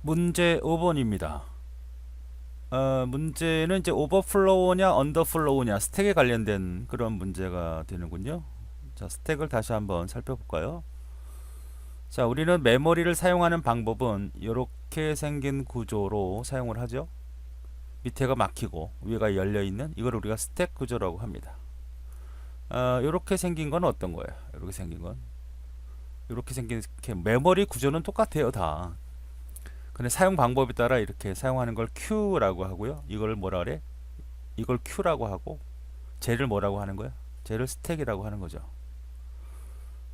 문제 5번입니다. 어, 문제는 이제 오버플로우냐 언더플로우냐 스택에 관련된 그런 문제가 되는군요. 자, 스택을 다시 한번 살펴볼까요? 자, 우리는 메모리를 사용하는 방법은 이렇게 생긴 구조로 사용을 하죠. 밑에가 막히고 위가 열려 있는 이걸 우리가 스택 구조라고 합니다. 어, 이렇게 생긴 건 어떤 거예요? 이렇게 생긴 건 이렇게 생긴 메모리 구조는 똑같아요, 다. 근데 사용 방법에 따라 이렇게 사용하는 걸 Q라고 하고요. 이걸 뭐라 그래? 이걸 Q라고 하고 쟤를 뭐라고 하는 거야? 쟤를 스택이라고 하는 거죠.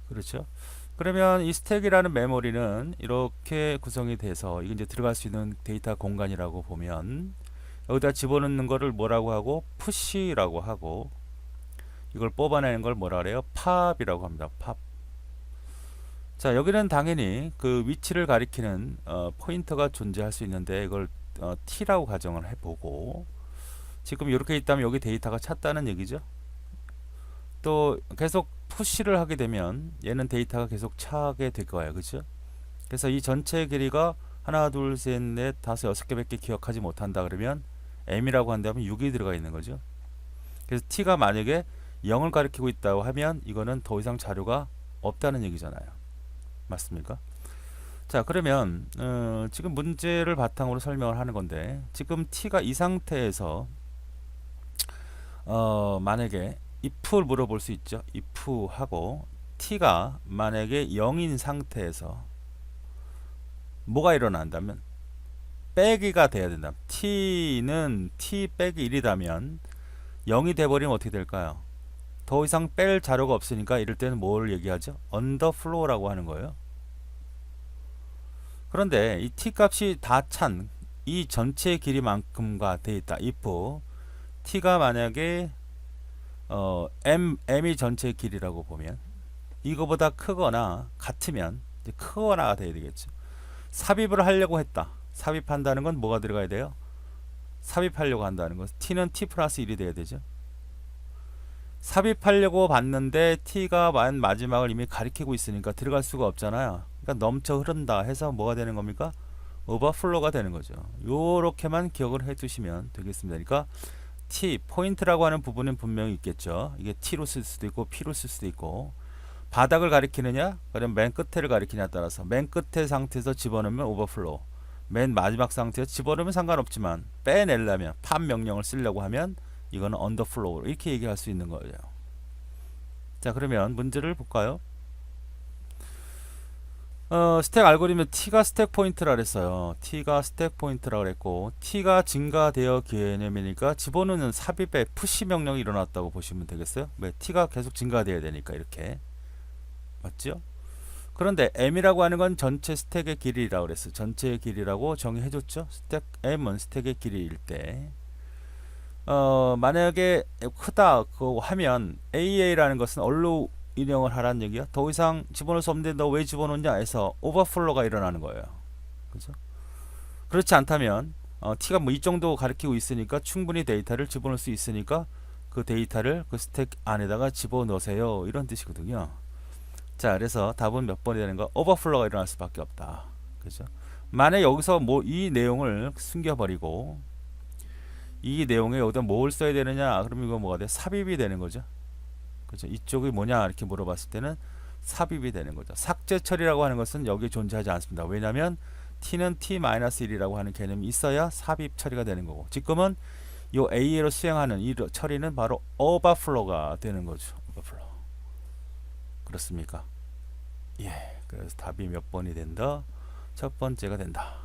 그렇죠? 그러면 이 스택이라는 메모리는 이렇게 구성이 돼서 이게 이제 들어갈 수 있는 데이터 공간이라고 보면 여기다 집어넣는 거를 뭐라고 하고 푸시라고 하고 이걸 뽑아내는 걸 뭐라 그래요? 팝이라고 합니다. 팝. 자 여기는 당연히 그 위치를 가리키는 어, 포인터가 존재할 수 있는데 이걸 어, t라고 가정을 해보고 지금 이렇게 있다면 여기 데이터가 찼다는 얘기죠. 또 계속 푸시를 하게 되면 얘는 데이터가 계속 차게 될 거예요, 그렇죠? 그래서 이 전체 길이가 하나, 둘, 셋, 넷, 다섯, 여섯 개밖에 기억하지 못한다 그러면 m이라고 한다면 6이 들어가 있는 거죠. 그래서 t가 만약에 0을 가리키고 있다고 하면 이거는 더 이상 자료가 없다는 얘기잖아요. 맞습니까? 자 그러면 어, 지금 문제를 바탕으로 설명을 하는 건데 지금 t가 이 상태에서 어, 만약에 if를 물어볼 수 있죠. if 하고 t가 만약에 0인 상태에서 뭐가 일어난다면 빼기가 돼야 된다. t는 t 빼기 1이다면 0이 돼버리면 어떻게 될까요? 더 이상 뺄 자료가 없으니까 이럴 때는 뭘 얘기하죠? 언더플로우라고 하는 거예요. 그런데 이 t 값이 다 찬 이 전체 길이만큼과 돼 있다. if t가 만약에 어, m m이 전체 길이라고 보면 이거보다 크거나 같으면 크거나가 돼야 되겠죠. 삽입을 하려고 했다. 삽입한다는 건 뭐가 들어가야 돼요? 삽입하려고 한다는 건 t는 t 플러스 1이 돼야 되죠. 삽입하려고 봤는데 t가 만 마지막을 이미 가리키고 있으니까 들어갈 수가 없잖아요. 그러니까 넘쳐 흐른다 해서 뭐가 되는 겁니까? 오버플로가 되는 거죠. 요렇게만 기억을 해 두시면 되겠습니다. 그러니까 t 포인트라고 하는 부분은 분명히 있겠죠. 이게 t로 쓸 수도 있고 p로 쓸 수도 있고 바닥을 가리키느냐, 그럼 맨 끝에를 가리키냐에 따라서 맨 끝에 상태에서 집어넣으면 오버플로우, 맨 마지막 상태에서 집어넣으면 상관없지만 빼내려면 팝 명령을 쓰려고 하면 이거는 언더플로우 이렇게 얘기할 수 있는 거예요. 자 그러면 문제를 볼까요? 어, 스택 알고리즘 t가 스택 포인트라 그랬어요. t가 스택 포인트라 그랬고 t가 증가되어 개념이니까 집어넣는 삽입의 푸시 명령이 일어났다고 보시면 되겠어요. 왜 t가 계속 증가돼야 되니까 이렇게 맞죠? 그런데 m이라고 하는 건 전체 스택의 길이라고 그랬어요. 전체의 길이라고 정의해줬죠. 스택 m은 스택의 길이일 때 어, 만약에 크다 그 하면 AA라는 것은 얼로 인용을 하라는 얘기야. 더 이상 집어넣을 수 없는데 너 왜 집어넣냐 해서 오버플로가 일어나는 거예요. 그죠? 그렇지 않다면 어, t가 뭐 이 정도 가리키고 있으니까 충분히 데이터를 집어넣을 수 있으니까 그 데이터를 그 스택 안에다가 집어넣으세요. 이런 뜻이거든요. 자, 그래서 답은 몇 번이 되는 거? 오버플로가 일어날 수밖에 없다. 그죠? 만약 여기서 뭐 이 내용을 숨겨버리고 이 내용에 여기다 뭘 써야 되느냐? 그러면 이거 뭐가 돼? 삽입이 되는 거죠. 그죠? 이쪽이 뭐냐? 이렇게 물어봤을 때는 삽입이 되는 거죠. 삭제 처리라고 하는 것은 여기 존재하지 않습니다. 왜냐하면 t는 t-1이라고 하는 개념이 있어야 삽입 처리가 되는 거고 지금은 이 a로 수행하는 이 처리는 바로 overflow가 되는 거죠. overflow. 그렇습니까? 예. 그래서 답이 몇 번이 된다? 첫 번째가 된다.